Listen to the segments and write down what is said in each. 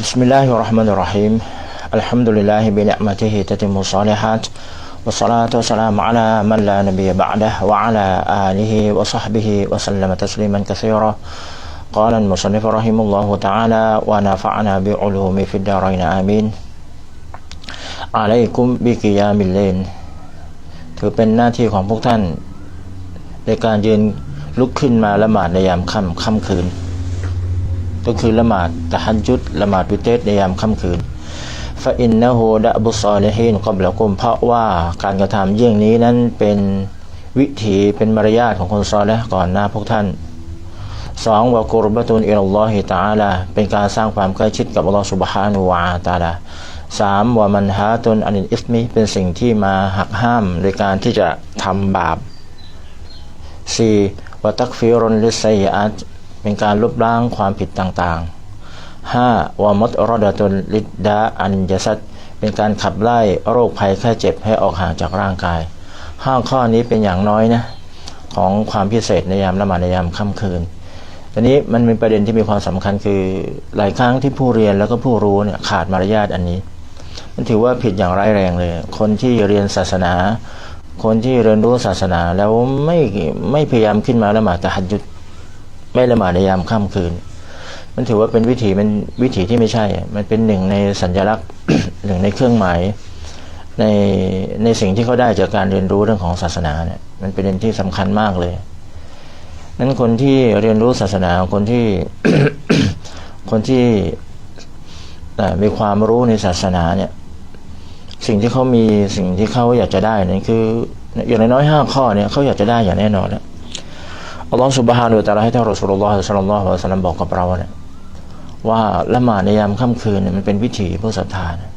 بسم الله الرحمن الرحيم الحمد لله بنعمته تتم الصالحات والصلاة والسلام على من لا نبي بعده وعلى آله وصحبه وسلم تسليما كثيرا قال المصنف رحمه الله تعالى ونفعنا بعلوم في الدارين آمين عليكم بقيام الليل ถือเป็นหน้าที่ของพวกท่าน ในการยืนลุกขึ้นมาละหมาดในยามค่ำค่ำคืน ก็คือละหมาดตะฮันจุดละหมาดวิเตสในยามค่ำคืนฟาอินนะฮูดะบุซอลฮีนกอบละกุมเพราะว่าการกระทำเยี่ยงนี้นั้นเป็นวิถีเป็นมารยาทของคนซอและก่อนหน้าพวกท่านสองวะกุรบะตุนอิลลอฮิตาลาเป็นการสร้างความใกล้ชิดกับอัลลอฮฺสุบฮานุวาตาลาสามวะมันฮาตุนอันิอิสมิเป็นสิ่งที่มาหักห้ามโดยการที่จะทำบาปสี่วะตักฟิรุนลิสัยอัต เป็นการลบล้างความผิดต่างๆห้าวะมดรอดะตุนลิดดาอันยสัตเป็นการขับไล่โรคภัยแค่เจ็บให้ออกห่างจากร่างกาย ห้าข้อนี้เป็นอย่างน้อยนะของความพิเศษในยามละหมาดในยามค่ำคืนทีนี้มันมีประเด็นที่มีความสำคัญคือหลายครั้งที่ผู้เรียนแล้วก็ผู้รู้เนี่ยขาดมารยาทอันนี้ มันถือว่าผิดอย่างร้ายแรงเลย คนที่เรียนศาสนา คนที่เรียนรู้ศาสนาแล้วไม่ไม่พยายามขึ้นมาละหมาดตะฮัดยุด ไม่ละหมาดในยามค่ำคืน มันถือว่าเป็นวิถีมันวิถีที่ไม่ใช่ มันเป็นหนึ่งในสัญลักษณ์หนึ่งในเครื่องหมายในในสิ่งที่เขาได้จากการเรียนรู้เรื่องของศาสนาเนี่ยมันเป็นเรื่องที่สำคัญมากเลยนั้นคนที่เรียนรู้ศาสนาคนที่คนที่มีความรู้ในศาสนาเนี่ย สิ่งที่เขามีสิ่งที่เขาอยากจะได้นั่นคือ อย่างน้อยๆห้าข้อเนี่ยเขาอยากจะได้อย่างแน่นอนแล้ว อัลลอฮฺสุบฮานุตะลาให้ท่านรอสุลลอฮฺสัลลัลลอฮุอะลัยฮิวะสัลลัมบอกกับเราเนี่ยว่าละหมาดในยามค่ำคืนเนี่ยมันเป็นวิถีผู้ศรัทธานะ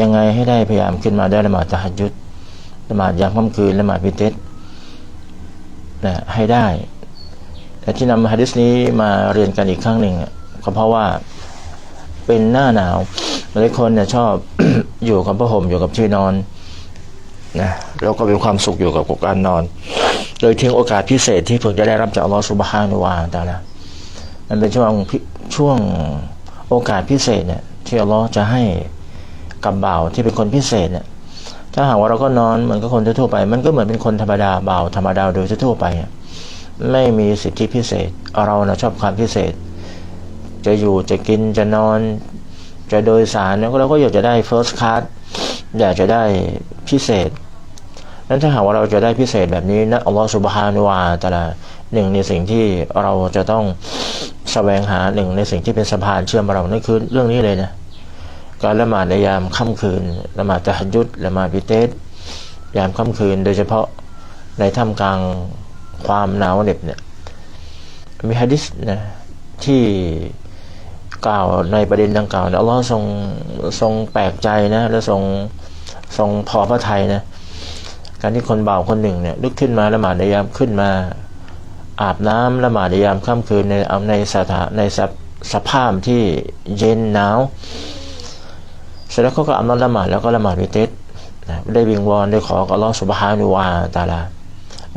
ยังไงให้ได้พยายามขึ้นมาได้ละหมาดตะฮัจยุดละหมาดยามค่ำคืนละหมาดพิเตสนะให้ได้แต่ที่นำฮะดิษนี้มาเรียนกันอีกครั้งหนึ่งก็เพราะว่าเป็นหน้าหนาวหลายคนเนี่ยชอบอยู่กับผ้าห่มอยู่กับที่นอนนะแล้วก็มีความสุขอยู่กับการนอน โดยทิ้งโอกาสพิเศษที่เพิ่งจะได้รับจากอัลลอฮฺสุบฮานุวาตาละมันเป็นช่วงช่วงโอกาสพิเศษเนี่ยที่อัลลอฮฺจะให้กับบ่าวที่เป็นคนพิเศษเนี่ยถ้าหากว่าเราก็นอนเหมือนกับคนทั่วไป มันก็เหมือนเป็นคนธรรมดาบ่าวธรรมดาโดยทั่วไปไม่มีสิทธิพิเศษ เรานะชอบความพิเศษ จะอยู่จะกินจะนอน จะโดยสารแล้วเราก็อยากจะได้ first class อยากจะได้พิเศษ นั้นถ้าหากว่าเราจะได้พิเศษแบบนี้นะอัลลอฮฺสุบฮานุวาตะละหนึ่งในสิ่งที่เราจะต้องแสวงหาหนึ่งในสิ่งที่เป็นสะพานเชื่อมเรานั่นคือเรื่องนี้เลยนะการละหมาดในยามค่ำคืนละหมาดตะฮัดยุดละหมาดพิเตสยามค่ำคืน โดยเฉพาะในท่ามกลางความหนาวเหน็บเนี่ยมีฮะดิษนะที่กล่าวในประเด็นดังกล่าวอัลลอฮ์ทรงทรงแปลกใจนะและทรงทรงพอพระทัยนะ การที่คนเบาคนหนึ่งเนี่ยลุกขึ้นมาละหมาดในยามขึ้นมา อาบน้ำละหมาดในยามค่ำคืนในเอาในสถานในสสภาพที่เย็นหนาวเสร็จแล้วเขาก็อาบน้ำละหมาดแล้วก็ละหมาดวิเตสนะได้วิงวอนได้ขอกับอัลลอฮฺสุบฮานุวาตาลา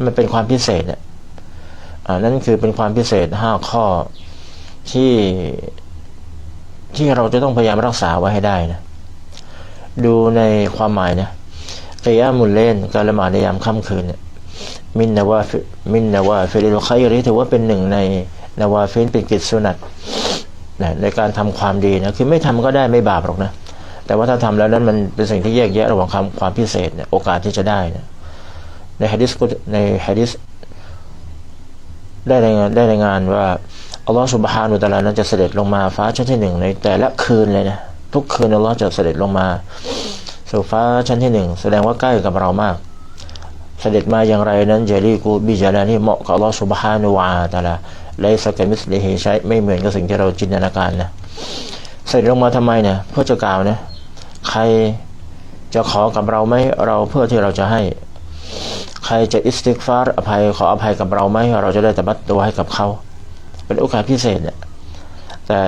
มันเป็นความพิเศษเนี่ยนั่นคือเป็นความพิเศษห้าข้อที่ที่เราจะต้องพยายามรักษาไว้ให้ได้นะดูในความหมายนะ กิยามุลเล่นการละหมาดในยามค่ำคืนเนี่ยมินนาวามินนาวาฟิลิลคัยรีถือว่าเป็นหนึ่งในนาวาฟินเป็นกิจสุนัตนะในการทำความดีนะคือไม่ทำก็ได้ไม่บาปหรอกนะ แต่ว่าถ้าทำแล้วนั้นมันเป็นสิ่งที่แยกแยะระหว่างความความพิเศษเนี่ยโอกาสที่จะได้นะในฮะดิษในฮะดิษได้รายงานได้รายงานว่าอัลลอฮฺสุบฮานุตะลานั้นจะเสด็จลงมาฟ้าชั้นที่หนึ่งในแต่ละคืนเลยนะทุกคืนอัลลอฮฺจะเสด็จลงมา สู่ฟ้าชั้นที่หนึ่งแสดงว่าใกล้กับเรามาก เสด็จมาอย่างไรนั้นเจรีกูบิจารานี่เหมาะกับลอสุบฮานุวาตะลาไลสกัมิสเลหิใช้ไม่เหมือนกับสิ่งที่เราจินตนาการนะเสด็จลงมาทำไมเนี่ยเพื่อจะกล่าวนะใครจะขอกับเราไหมเราเพื่อที่เราจะให้ ใครจะอิสติกฟาร์อภัยขออภัยกับเราไหมเราจะได้ตบัดตัวให้กับเขา เป็นโอกาสพิเศษเนี่ยแต่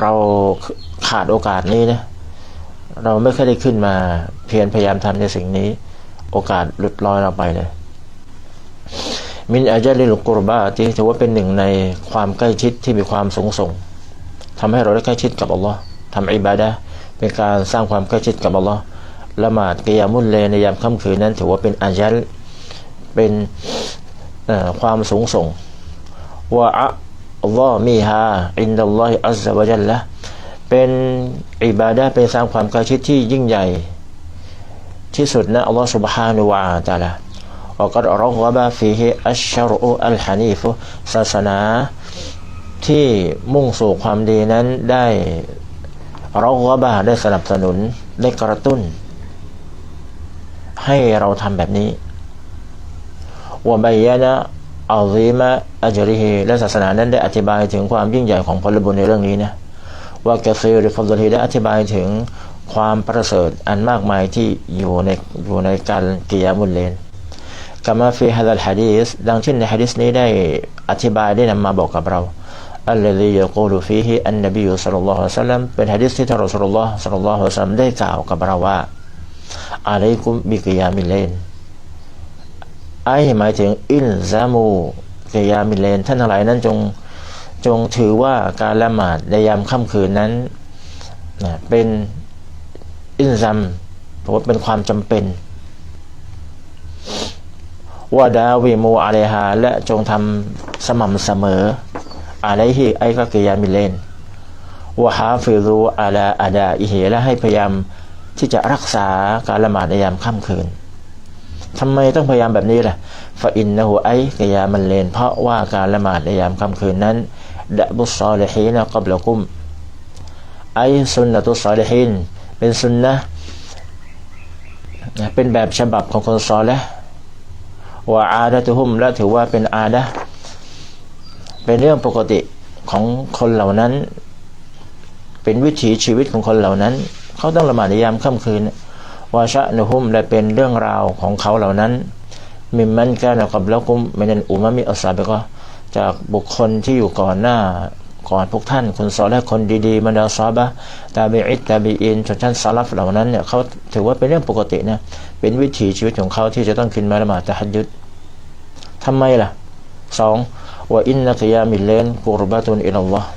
เราขาดโอกาสนี้นะ เราไม่เคยได้ขึ้นมาเพียรพยายามทำในสิ่งนี้ โอกาสหลุดลอยเราไปเลย มินอาจาลิลกุรบาที่ถือว่าเป็นหนึ่งในความใกล้ชิดที่มีความสูงส่งทำให้เราได้ใกล้ชิดกับอัลลอฮ์ทำอิบาดะเป็นการสร้างความใกล้ชิดกับอัลลอฮ์ละหมาดกิยามุลเลในยามค่ำคืนนั้น ถือว่าเป็นอาญัลเป็นความสูงส่งว่าอัลลอฮ์มีฮาอินดัลลอฮิอัลลอฮฺวะจัลละ เป็นอิบาดะห์เป็นสร้างความใกล้ชิดที่ยิ่งใหญ่ ที่สุดนะอัลลอฮ์ سبحانه และ تعالى วก็รกบะฟีฮิอัชชารุอัลฮานีฟุศาสนาที่มุ่งสู่ความดีนั้นได้รกบะได้สนับสนุน ได้กระตุ้น ให้เราทำแบบนี้วะบายนะอัลซีมะอัจริฮีและศาสนานั้นได้อธิบายถึงความยิ่งใหญ่ของผลบุญในเรื่องนี้นะ ว่ากะซีริฟัลฮีได้อธิบายถึงความประเสริฐอันมากมายที่อยู่ในอยู่ในการกิยามุลเลนกามาฟีฮะดัลฮะดีสดังเช่นในฮะดีสนี้ได้อธิบายได้นำมาบอกกับเราอัลลอฮียกูลูฟีฮิอันนบีสัลลัลลอฮุสัลลัมเป็นฮะดีสที่ท่านรอสุลลอฮ์สุลลัลลอฮุอะลัยฮิวะสัลลัมได้กล่าวกับเราว่าอะลัยกุมบิกิยามิเลนไอหมายถึงอินซามูกิยามิลเลนท่านทั้งหลายนั้นจง จงถือว่าการละหมาดในยามค่ำคืนนั้นนะเป็นอินซัมถือว่าเป็นความจำเป็นว่าดาวิมูอะลัยฮาและจงทำสม่ำเสมออะไรฮีไอก็กิยามิเลนว่าฮาฟิรูอาลาอาดาอิเฮและให้พยายามที่จะรักษาการละหมาดในยามค่ำคืนทำไมต้องพยายามแบบนี้ล่ะฟาอินนะฮูไอกิยามันเลน เพราะว่าการละหมาดในยามค่ำคืนนั้น ดะบุสซอลิฮีนกับละกุมไอสุนนะตุสซอลิฮีนเป็นสุนนะเป็นแบบฉบับของคนซอและว่าอาดะตุฮุมและถือว่าเป็นอาดะเป็นเรื่องปกติของคนเหล่านั้น เป็นวิถีชีวิตของคนเหล่านั้น เขาต้องละหมาดในยามค่ำคืนวาชะนุฮุมและเป็นเรื่องราวของเขาเหล่านั้นมิมมันกานะกับล้วกุมไม่นันอุมามิอัสซาบก็ จากบุคคลที่อยู่ก่อนหน้าก่อนพวกท่านคนสอนและคนดีๆมันดาซาบะตาบีอิตตาบีอินชนชั้นซาลฟเหล่านั้นเนี่ยเขาถือว่าเป็นเรื่องปกตินะเป็นวิถีชีวิตของเขาที่จะต้องขึ้นมาละหมาดตะฮัดยุดทำไมล่ะสองว่าอินนักยามิเลนกุรบะตุนอิลลอฮ์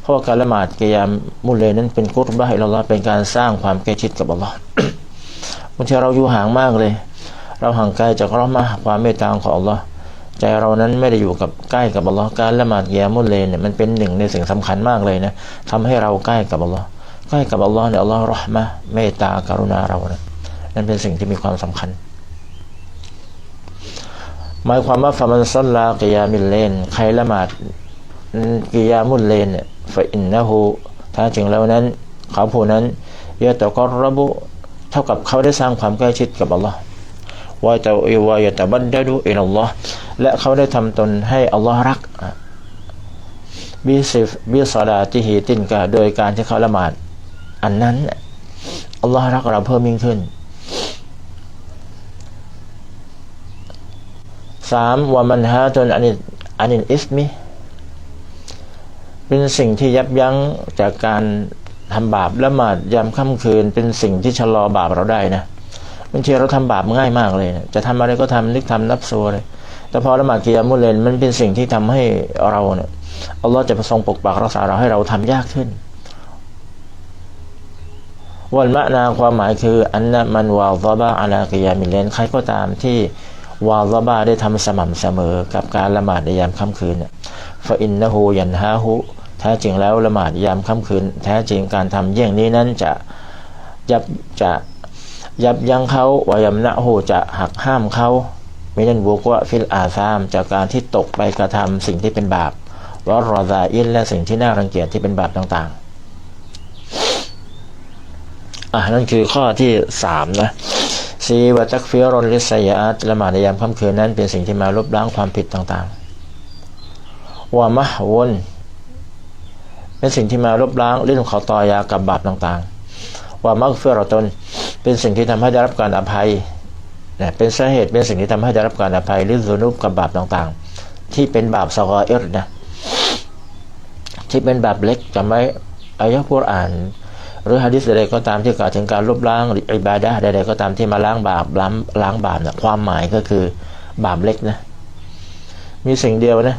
เพราะการละหมาดกิยามมุเลนนั้นเป็นกุรบะอิลลอฮ์เป็นการสร้างความใกล้ชิดกับอัลลอฮ์บางทีเราอยู่ห่างมากเลย เราห่างไกลจากเรามาความเมตตาของอัลลอฮ์ ใจเรานั้นไม่ได้อยู่กับใกล้กับอัลลอฮ์การละหมาดกิยมุเลนเนี่ยมันเป็นหนึ่งในสิ่งสำคัญมากเลยนะทำให้เราใกล้กับอัลลอฮ์ใกล้กับอัลลอฮ์เนี่ยอัลลอฮ์รหมะเมตตากรุณาเรานะนั่นเป็นสิ่งที่มีความสำคัญ หมายความว่าฟามันซัลลากิยามิลเลนใครละหมาดกิยามุลเลนเนี่ยฟาอินนะฮูถ้าจริงแล้วนั้นเขาผู้นั้นยะตะกอรบุเท่ากับเขาได้สร้างความใกล้ชิดกับอัลลอฮ์วะตะอิวะยะตะบัดดะดูอิลลอฮ์ และเขาได้ทำตนให้อัลลอฮ์รักบิซิฟบิซาลาติฮีตินกาโดยการที่เขาละหมาด อันนั้นอัลลอฮ์รักเราเพิ่มยิ่งขึ้นสามวามันฮาตนอันิอันินอิสมิเป็นสิ่งที่ยับยั้งจากการทำบาปละหมาดยามค่ำคืน เป็นสิ่งที่ชะลอบาปเราได้นะบางทีเราทำบาปง่ายมากเลยนะจะทำอะไรก็ทำนึกทำนับซัวเลย แต่พอละหมาดกิยามุเลนมันเป็นสิ่งที่ทำให้เราเนี่ยอัลลอฮ์จะประสงปกปักรักษาเราให้เราทำยากขึ้นวันมะนาความหมายคืออันนั้นมันวาลบะอาลากิยามิเลนใครก็ตามที่วาลบาได้ทำสม่ำเสมอกับการละหมาดในยามค่ำคืนเนี่ยฟาอินนะฮูยันฮาฮูแท้จริงแล้วละหมาดยามค่ำคืน แท้จริงการทำเยี่ยงนี้นั้นจะยับจะยับยั้งเขาวายมนะฮูจะหักห้ามเขา ม่นั่นบุกว่าฟิลอาซาม จากการที่ตกไปกระทำสิ่งที่เป็นบาปวารอซาอินและสิ่งที่น่ารังเกียจที่เป็นบาปต่างๆอะนั่นคือข้อที่สามนะซีวัตักฟิรอนลิสยาตละหมาดในยามค่ำคืนนั้นเป็นสิ่งที่มาลบล้างความผิดต่างๆว่ามะวนเป็นสิ่งที่มาลบล้างเรื่องขอตอยากับบาปต่างๆว่ามักเฟิรตนเป็นสิ่งที่ทำให้ได้รับการอภัย นะเป็นสาเหตุเป็นสิ่งที่ทำให้ได้รับการอภัยหรือซุนุบกับบาปต่างๆ ที่เป็นบาปสกอเอรนะที่เป็นบาปเล็กจำไว้อายะพูดอ่าน หรือฮะดิษใดก็ตามที่กล่าวถึงการลบล้างอิบาดะใดๆก็ตามที่มาล้างบาปล้างล้างบาปนะความหมายก็คือบาปเล็กนะมีสิ่งเดียวนะ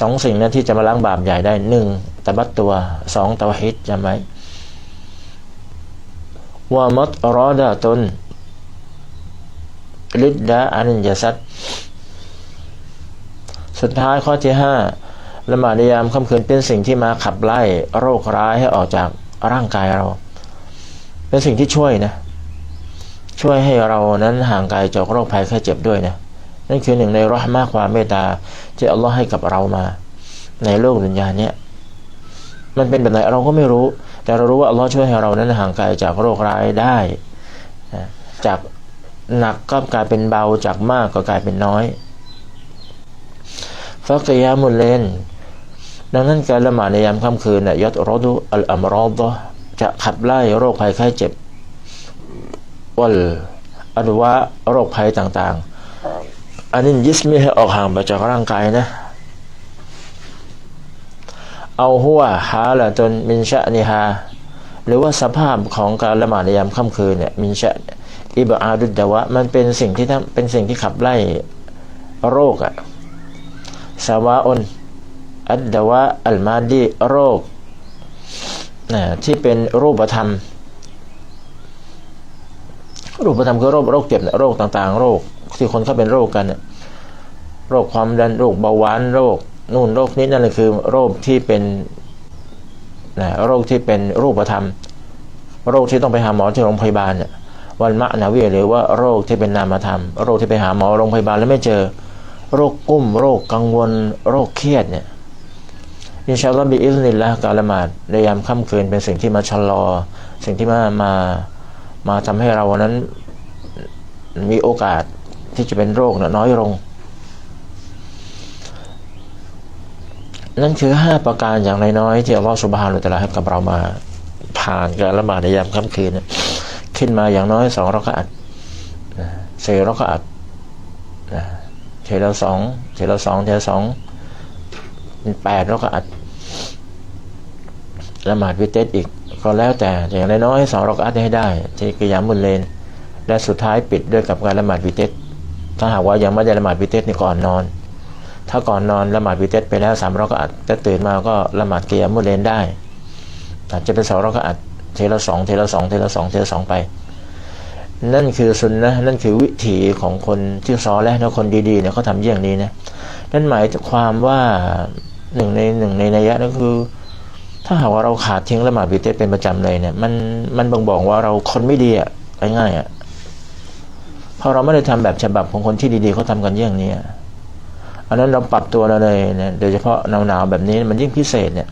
สองสิ่งนั้นที่จะมาล้างบาปใหญ่ได้หนึ่งตบัตตัวสองตาฮิดจำไว้ว่ามัดรอดาตน ลิดดาอันยาซัดสุดท้ายข้อที่ห้าละหมาดในยามค่ำคืนเป็นสิ่งที่มาขับไล่โรคร้ายให้ออกจากร่างกายเรา เป็นสิ่งที่ช่วยนะ ช่วยให้เรานั้นห่างไกลจากโรคภัยแค่เจ็บด้วยนะ นั่นคือหนึ่งในรหมากความเมตตาที่อัลลอฮ์ให้กับเรามา ในโลกดุนยาเนี้ยมันเป็นแบบไหนเราก็ไม่รู้ แต่เรารู้ว่าอัลลอฮ์ช่วยให้เรานั้นห่างไกลจากโรคร้ายได้ จาก หนักก็กลายเป็นเบาจากมากก็กลายเป็นน้อยฟักยามุลเลนดังนั้นการละหมาดในยามค่ำคืนเนี่ยยศรดุอัลอัมรอดจะขับไล่โรคภัยไข้เจ็บวัลอนุวะโรคภัยต่างๆ อันนี้ยิสมีให้ออกห่างไปจากร่างกายนะ เอาหัวหาละจนมินชะนิฮาหรือว่าสภาพของการละหมาดในยามค่ำคืนเนี่ยมินชะ อิบอาดุดดวะ มันเป็นสิ่งที่ทำเป็นสิ่งที่ขับไล่โรคอะสวาอนอัดดวะอัลมาดีโรคนะที่เป็นรูปธรรม รูปธรรมคือโรคโรคเจ็บโรคต่างๆ โรคที่คนเขาเป็นโรคกันโรคความดันโรคเบาหวานโรคนู่นโรคนี้นั่นแหละคือโรคที่เป็นนะโรคที่เป็นรูปธรรม โรคที่ต้องไปหาหมอที่โรงพยาบาลเนี่ย วันมะนาวีหรือว่าโรคที่เป็นนามธรรม โรคที่ไปหาหมอโรงพยาบาลแล้วไม่เจอ โรคกุ้ม โรคกังวล โรคเครียดเนี่ยอินชาอัลลอฮ์บิอิลนิลละการละหมาดในยามค่ำคืนเป็นสิ่งที่มาชะลอ สิ่งที่มามามาทำให้เรานั้นมีโอกาสที่จะเป็นโรคน้อยลง นั่นคือห้าประการอย่างน้อยๆที่อัลลอฮฺสุบฮานุตะลาให้กับเรามาผ่านการละหมาดในยามค่ำคืน ขึ้นมาอย่างน้อยสองรักอัดสี่รักอัดเทละสองเทละสองเทละสองเป็นแปดรักอัดละหมาดวิเตสอีกก็แล้วแต่อย่างน้อยสองรักอัดให้ได้ที่กิยามุลเลน และสุดท้ายปิดด้วยกับการละหมาดวิเตสถ้าหากว่ายังไม่ได้ละหมาดวิเตสนี่ก่อนนอน ถ้าก่อนนอนละหมาดวิเตสไปแล้วสามรักอัดแต่ตื่นมาก็ละหมาดกิยามุลเลนได้อาจจะเป็นสองรักอัด เทละสองเทละสองเทละสองเทละสองไป นั่นคือสุนนะนั่นคือวิถีของคนที่ซอและนะคนดีๆเนี่ยเขาทำอย่างนี้นะนั่นหมายความว่าหนึ่งในหนึ่งในนัยยะนั่นคือ ถ้าหากว่าเราขาดทิ้งละหมาดบิเตเป็นประจำเลยเนี่ยมันมันบ่งบอกว่าเราคนไม่ดีอะง่ายๆอะพราะเราไม่ได้ทำแบบฉบับของคนที่ดีๆเขาทากันอย่างนี้อันนั้นเราปรับตัวเราเลยเนี่ยโดยเฉพาะหนาวๆแบบนี้มันยิ่งพิเศษเนี่ย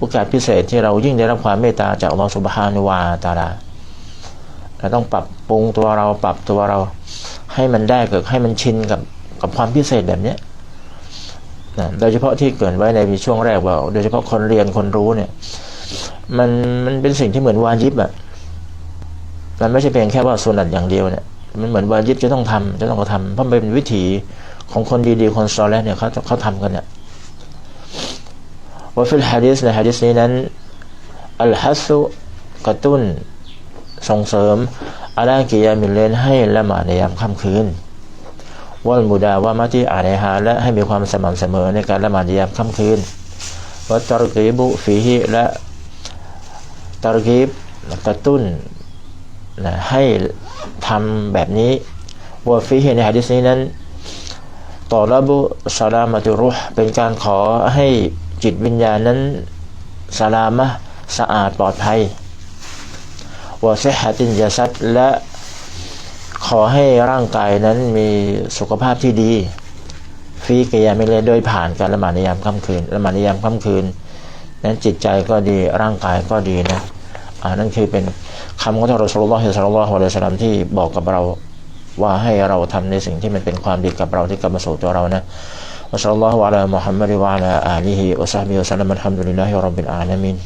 โอกาสพิเศษที่เรายิ่งได้รับความเมตตาจากอัลลอฮฺสุบฮานุวาตาลาเราต้องปรับปรุงตัวเราปรับตัวเราให้มันได้เกิดให้มันชินกับกับความพิเศษแบบนี้นะโดยเฉพาะที่เกิดไว้ในช่วงแรกว่า โดยเฉพาะคนเรียนคนรู้เนี่ย มันมันเป็นสิ่งที่เหมือนวาญิบอะมันไม่ใช่เพียงแค่ว่าสุนัตอย่างเดียวเนี่ยมันเหมือนวาญิบจะต้องทำจะต้องกระทำเพราะมันเป็นวิถีของคนดีๆคนซอลแล้วเนี่ยเขาเขาทำกันเนี่ย ว่าฟิลฮะดิษในฮะดิษนี้นั้นอัลฮัสุกระตุ้นส่งเสริมอาลากิยามิเลนให้ละหมาดในยามค่ำคืนวัลมุดาว่ามาที่อานในฮาและให้มีความสม่ำเสมอในการละหมาดในยามค่ำคืนวัตรกีบุฟีฮิและตรกีบกระตุ้นนะให้ทำแบบนี้ว่าฟีฮิในฮะดิษนี้นั้นต่อระบุสลามัตุรุห์เป็นการขอให้ จิตวิญญาณนั้นสลามะสะอาดปลอดภัยวาเซฮตินยาซัดและขอให้ร่างกายนั้นมีสุขภาพที่ดีฟีกยามิเลโดยผ่านการละหมาดในยามค่ำคืนละหมาดในยามค่ำคืน นั้นจิตใจก็ดีร่างกายก็ดีนะอ่านั่นคือเป็นคำของท่านรอสุลลอฮ์สัลลัลลอฮุอะลัยฮิสลามที่บอกกับเราว่าให้เราทำในสิ่งที่มันเป็นความดีกับเราที่กลับมาสู่ตัวเรานะ وصلى الله على محمد وعلى آله وصحبه وسلم الحمد لله رب العالمين.